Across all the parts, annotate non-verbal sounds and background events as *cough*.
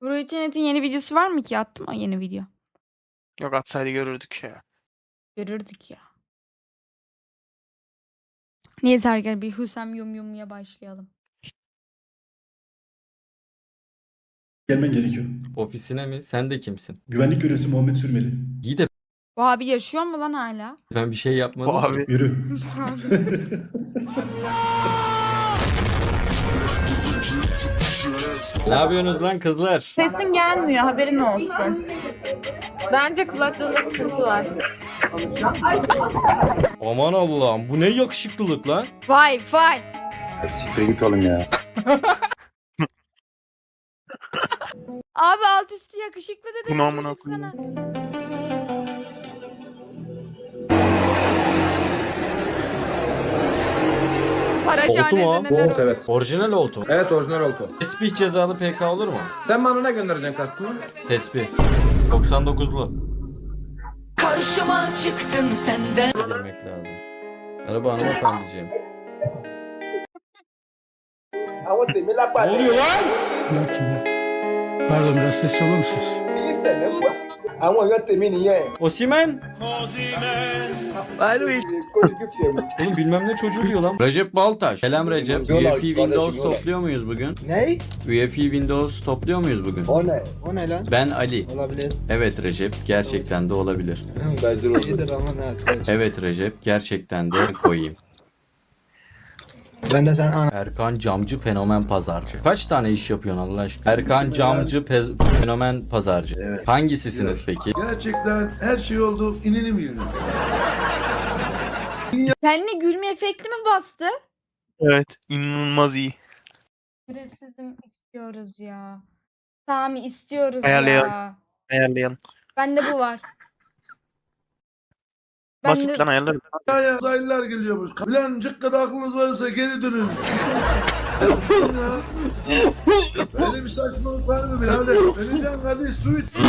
Buraya Çenet'in yeni videosu var mı ki? Attım o yeni video. Yok atsaydı görürdük ya. Görürdük ya. Neyse arkadaşlar bir Hüsam yum yumya başlayalım. Gelmen gerekiyor. Ofisine mi? Sen de kimsin? Güvenlik görevlisi Muhammed Sürmeli. İyi de Bu abi yaşıyor mu lan hala? ben bir şey yapmadım. Bu ki. abi Yürü. *laughs* *laughs* *laughs* Ne yapıyorsunuz lan kızlar? Sesin gelmiyor haberin olsun. Bence kulaklığında sıkıntı var. Aman Allah'ım bu ne yakışıklılık lan? Vay vay. Siktir git oğlum ya. Abi alt üstü yakışıklı dedi. Bu bu amına çocuk Oltu mu o? Neler evet. Orijinal oltu. Evet orijinal oldu. Tesbih cezalı PK olur mu? Sen bana ne göndereceksin kastımı? Tesbih. 99'lu. Karşıma çıktın senden Girmek lazım. Merhaba hanımefendiciğim. Ne oluyor lan? Pardon biraz sesli olur musunuz? Osimen. Oğlum bilmem ne çocuğu diyor lan. Recep Baltaş. Selam Recep. UEFI Windows topluyor muyuz bugün? Ne? UEFI Windows topluyor muyuz bugün? O ne? O ne lan? Ben Ali. Olabilir. Evet Recep gerçekten de olabilir. *laughs* Benzer oldu. ama ne Evet Recep gerçekten de koyayım. Ben de sen. Erkan Camcı Fenomen Pazarcı. Kaç tane iş yapıyorsun Allah aşkına? Erkan Camcı Pez- Fenomen Pazarcı. Evet. Hangisisiniz peki? Gerçekten her şey oldu. İnelim yürü. Kendine *laughs* gülme efekti mi bastı? evet inanılmaz iyi. Şerefsizim istiyoruz ya. Sami istiyoruz Ayarlayalım. ya. Ayarlayalım. Bende bu var. Ben Basit de- lan ayarlarız. Ya ya uzaylılar geliyormuş. Bilen kadar aklınız varsa geri dönün. *laughs* ya. Böyle bir saçmalık var mı birader? Öleceğim kardeş su içsin.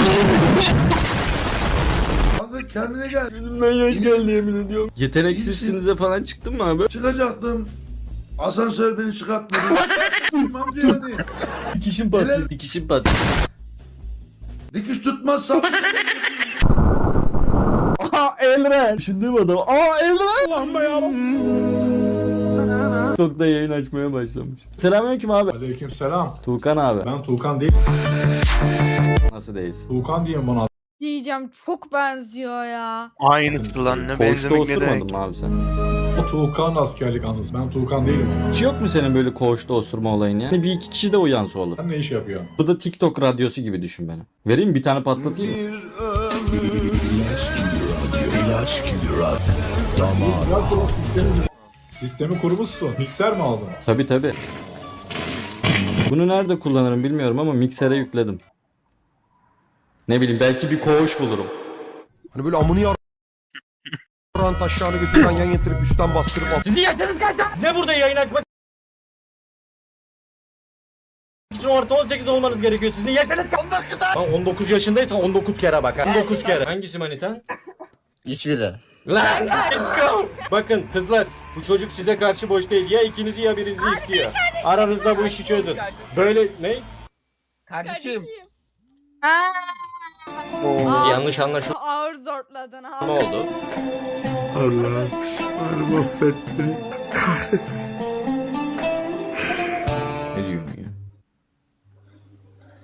Kanka kendine gel. Ben yaş geldi yemin ediyorum. Yeteneksizsinize falan çıktın mı abi? Çıkacaktım. Asansör beni çıkartmadı. *laughs* Amca yani. Dikişim patladı. Dikişim patladı. Dikiş tutmazsam Aa Elren. Düşündüğüm adam. Aa Elren. Lamba ya. Çok da yayın açmaya başlamış. Selamünaleyküm abi. Aleyküm selam. Tuğkan abi. Ben Tuğkan değil. Nasıl değilsin? Tuğkan diye bana diyeceğim çok benziyor ya. Aynısı lan ne Koğuşta benzemek ne osurmadın demek. mı abi sen? o Tuğkan askerlik anısı. Ben Tuğkan değilim ama. Hiç yok mu senin böyle koğuşta osurma olayın ya? Bir iki kişi de uyansa olur. Sen ne iş yapıyorsun? Bu da TikTok radyosu gibi düşün beni. Vereyim mi? bir tane patlatayım mı? Sistemi kurmuşsun. Mikser mi aldın? Tabi tabi. Bunu nerede kullanırım bilmiyorum ama miksere yükledim. Ne bileyim belki bir koğuş bulurum. Hani böyle amını yar... taşlarını götürden yan getirip üstten bastırıp Sizin yaşlarınız kaç lan? Ne burada yayın açmak için orta 18 olmanız gerekiyor. Sizin yaşlarınız kaç? 19 lan 19 yaşındaysan 19 kere bak. ha. 19 kere. Hangisi manitan? Hiçbiri. Lan let's go. Bakın kızlar bu çocuk size karşı boş değil. Ya ikinizi ya birinizi istiyor. Aranızda bu işi çözün. Böyle ne? Kardeşim Ha. Yanlış anlaşılma Ağır zortladın ha. oldu. Allah beni mahvetti. Ne diyorsun ya?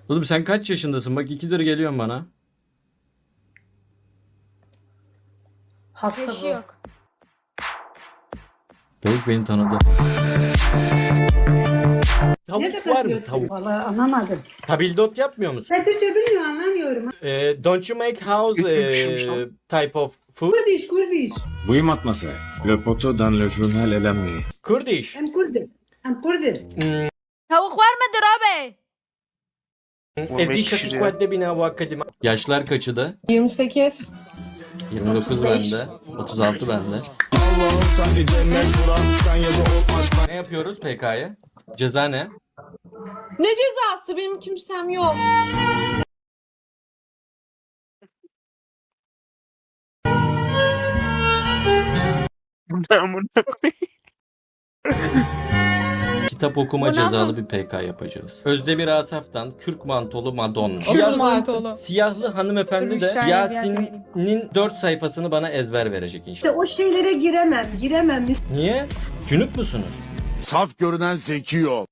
Oğlum sen kaç yaşındasın? Bak ikidir geliyorsun bana. Yaşı yok. Tavuk beni tanıdı. Tavuk var mı? Tavuk. Vallahi anlamadım. Tabildot yapmıyor musun? Ben Türkçe bilmiyorum anlamıyorum. Eh, don't you make house eh, type of food? Kurdiş, Kurdiş. Mademoiselle. Le poteau dans le journal nuit. Kurdish. Hem Kurdi. Hem Kurdi. Tavuk var mıdır abi? Ezi ya. vadde bina bu akademi. Yaşlar kaçıdı? 28. 29 bende. 36 bende. Ne yapıyoruz PK'ya? Ceza ne? Ne cezası? Benim kimsem yok. Amına koyayım. Kitap okuma cezalı bir PK yapacağız. Özdemir Asaf'tan Kürk mantolu Madonna. Siyahlı, zaten. siyahlı hanımefendi de Yasin'in 4 sayfasını bana ezber verecek inşallah. o şeylere giremem, giremem. Niye? Cünüp musunuz? Saf görünen zeki ol.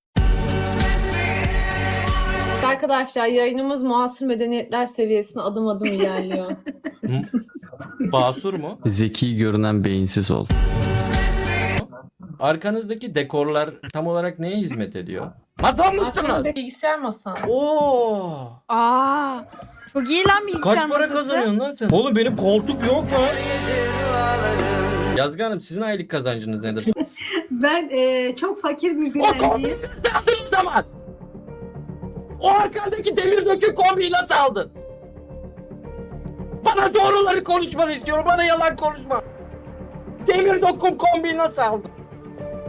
Arkadaşlar yayınımız muasır medeniyetler seviyesine adım adım ilerliyor. *laughs* Basur mu? Zeki görünen beyinsiz ol. Arkanızdaki dekorlar tam olarak neye hizmet ediyor? Mazlum musunuz? Arkamda bilgisayar masam. Oo! Aa. Çok iyi lan bilgisayar Kaç para masası. kazanıyorsun lan sen? Oğlum benim koltuk yok mu? Yazgı Hanım sizin aylık kazancınız nedir? *laughs* Ben eee, çok fakir bir dilenciyim. zaman. O arkandaki demir dökü kombiyi nasıl aldın? Bana doğruları konuşmanı istiyorum. Bana yalan konuşma. Demir dokum kombiyi nasıl aldın?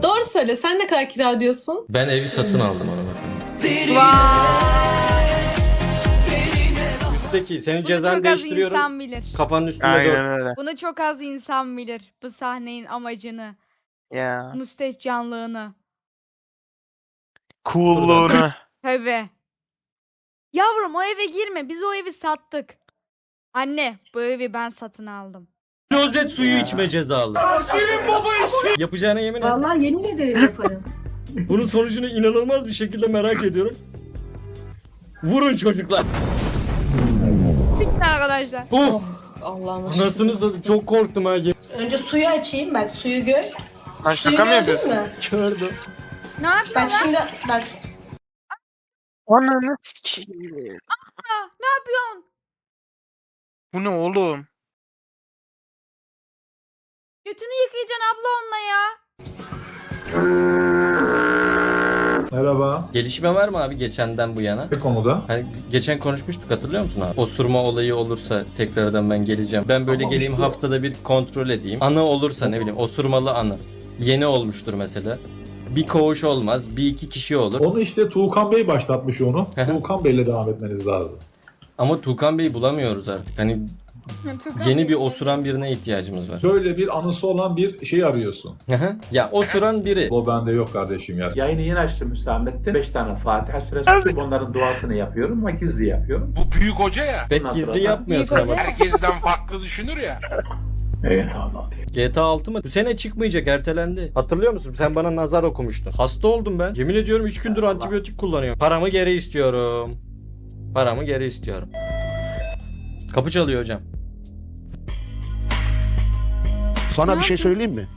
Doğru söyle sen ne kadar kira ödüyorsun? Ben evi satın aldım hanımefendi. Üstteki senin Bunu cezanı çok az değiştiriyorum. insan bilir. Kafanın üstünde dört. Aynen öyle. Bunu çok az insan bilir. Bu sahnenin amacını, Ya. müstehcanlığını. Cool'luğunu. Tabii. Yavrum o eve girme. Biz o evi sattık. Anne bu evi ben satın aldım. Rozet suyu içme cezalı. Yapacağına yemin et. Vallahi yemin ederim yaparım. *laughs* Bunun sonucunu inanılmaz bir şekilde merak ediyorum. Vurun çocuklar. Bitti arkadaşlar. Oh, Allah'ım aşkına. anasını satayım çok korktum ha. Önce suyu açayım bak suyu gör. Lan şaka mı yapıyorsun? Gördüm. Ne yapıyorsun Bak lan? şimdi bak Ananı sikeyim. Aa, Ne yapıyorsun? Bu ne oğlum? Götünü yıkayacaksın abla onunla ya. Merhaba. Gelişme var mı abi geçenden bu yana? Ne konuda? Hani geçen konuşmuştuk hatırlıyor musun abi? Osurma olayı olursa tekrardan ben geleceğim. Ben böyle Tamam geleyim işte. haftada bir kontrol edeyim. Anı olursa ne bileyim osurmalı anı. Yeni olmuştur mesela. Bir koğuş olmaz, bir iki kişi olur. Onu işte Tuğkan Bey başlatmış onu. Tuğkan Bey'le devam etmeniz lazım. Ama Tuğkan Bey'i bulamıyoruz artık. Hani yeni bir osuran birine ihtiyacımız var. Böyle bir anısı olan bir şey arıyorsun. Aha. ya osuran biri. O bende yok kardeşim ya. Yayını yeni açtım Hüsamettin. 5 tane Fatiha suresi okuyup onların duasını yapıyorum ama gizli yapıyorum. Bu büyük hoca ya. Bet Ondan gizli sonra- yapmıyorsun Büyük ama. Herkesten farklı düşünür ya. Evet Allah GTA 6 mı? Bu sene çıkmayacak ertelendi. Hatırlıyor musun? Sen bana nazar okumuştun. Hasta oldum ben. Yemin ediyorum 3 gündür antibiyotik kullanıyorum. Paramı geri istiyorum. Paramı geri istiyorum. Kapı çalıyor hocam. Sana bir şey söyleyeyim mi?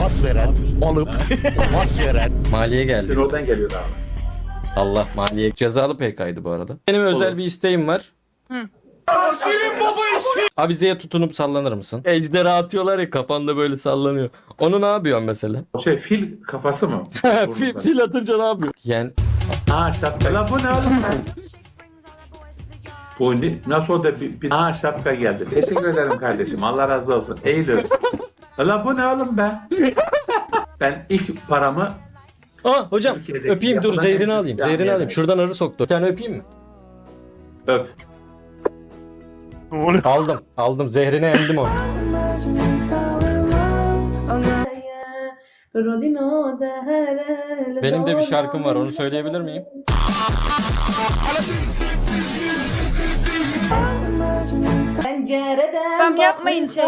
Pas veren, alıp pas veren. Maliye geldi. oradan geliyor abi. Allah maliye. Cezalı PK'ydı bu arada. Benim özel bir isteğim var. Hı. Avizeye tutunup sallanır mısın? Ejderha atıyorlar ya kafanda böyle sallanıyor. Onu ne yapıyorsun mesela? O şey fil kafası mı? *laughs* fil, fil atınca ne yapıyor? Yani Aa şapka. Lan bu ne oğlum? Bu ne? Nasıl o da bir, bir... Aa şapka geldi. Teşekkür ederim kardeşim. Allah razı olsun. Eylül. Lan bu ne oğlum be? ben ilk paramı Aa hocam Türkiye'deki öpeyim dur yapılan zehrini en alayım. büyük Zehrini alayım. Şuradan arı soktu. Bir tane öpeyim mi? öp. Oğlum. Aldım. Aldım. Zehrini emdim onu. Benim de bir şarkım var. Onu söyleyebilir miyim? Tamam yapmayın şey.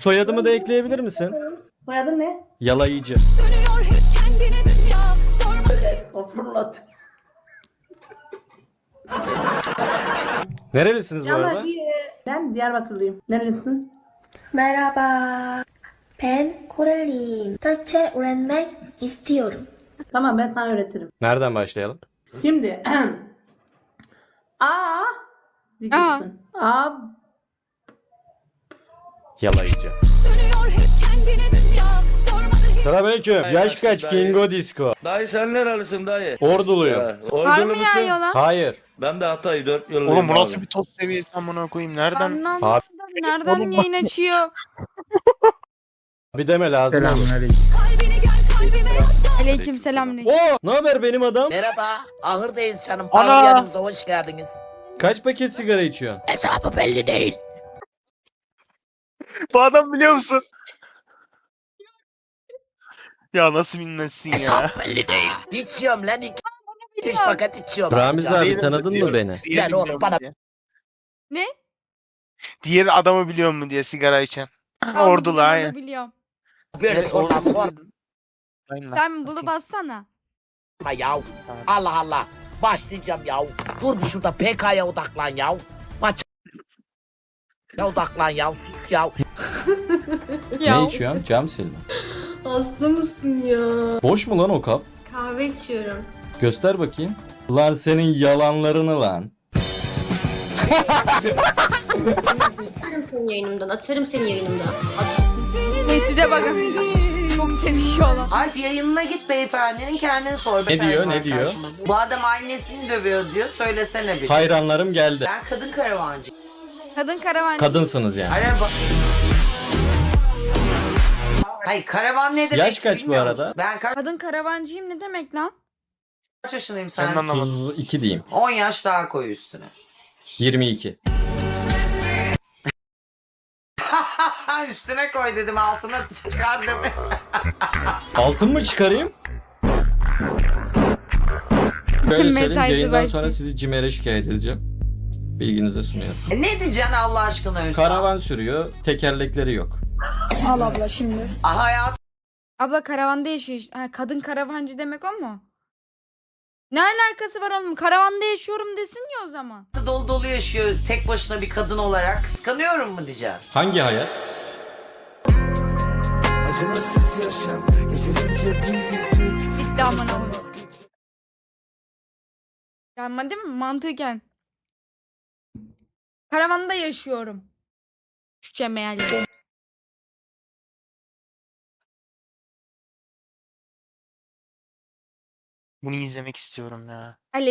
Soyadımı da ekleyebilir misin? soyadın ne? Yalayıcı. Nerelisiniz bu arada? Ben Diyarbakırlıyım. Nerelisin? Merhaba. Ben Koreliyim. Türkçe öğrenmek istiyorum. Tamam ben sana öğretirim. Nereden başlayalım? Şimdi *clears throat* A diyeceksin. A Yalayıcı. Selamünaleyküm. Yaş kaç Kingo Disco? Dayı sen nerelisin dayı? Orduluyum. Var mı yağıyor lan? Hayır. Ben de Hatay 4 yıl. Oğlum bu nasıl bir toz seviyesi amına koyayım? Nereden? Anlamadım. Nereden yayın açıyor? Bir deme lazım. Aleyküm selam. Oo, ne haber benim adam? Merhaba. Ahırdayız canım. Ana! Pavyonumuza hoş geldiniz. Kaç paket sigara içiyorsun? Hesabı belli değil. *laughs* Bu adam biliyor musun? Ya nasıl bilmezsin ya? Belli değil. İçiyorum lan iki. Üç paket içiyorum. Ramiz abi Diğeri- tanıdın mı beni? Diğeri Gel oğlum, bana- diye. Ne? Diğer adamı biliyor mu diye sigara içen. Ordulu biliyorum, aynen. onu biliyorum. Böyle Evet, sorma ordulu. sorma Aynen. Sen bulup atsana. ya. Allah Allah. Başlayacağım ya. Dur bir şurada PK'ya odaklan ya. Maç ya odaklan ya. Sus ya. Ya. *laughs* Ne içiyorsun? Cam silme. Hasta mısın ya? Boş mu lan o kap? Kahve içiyorum. Göster bakayım. Lan senin yalanlarını lan. Atarım seni yayınımdan. Atarım seni yayınımdan. Tehdide bakın. Çok sevişiyorlar. Alp yayınına git beyefendinin kendini sor. Ne diyor, ne diyor? Bu adam annesini dövüyor diyor. Söylesene bir. Hayranlarım geldi. Ben kadın karavancı. Kadın karavancı. Kadınsınız yani. Araba... Hayır karavan ne demek Yaş kaç bu bilmiyor arada? musun? Ben kaç Kadın karavancıyım ne demek lan? yaşındayım Sen sen? anlamadın. 32 diyeyim. 10 yaş daha koy üstüne. 22. *laughs* üstüne koy dedim altına çıkar dedim. *laughs* Altın mı çıkarayım? Böyle söyleyeyim Mesajlı yayından belki. sonra sizi CİMER'e şikayet edeceğim. Bilginize sunuyorum. E ne diyeceksin Allah aşkına Hüsam? Karavan sürüyor, tekerlekleri yok. Al abla şimdi. Ah, hayat Abla karavanda yaşıyor. işte. Ha, kadın karavancı demek o mu? Ne alakası var oğlum? Karavanda yaşıyorum desin ya o zaman. dolu dolu yaşıyor tek başına bir kadın olarak. Kıskanıyorum mu diyeceğim? Hangi hayat? Bitti aman aman. Yani değil mi? Mantıken. Karavanda yaşıyorum. Türkçe meğer. Bunu izlemek istiyorum ya.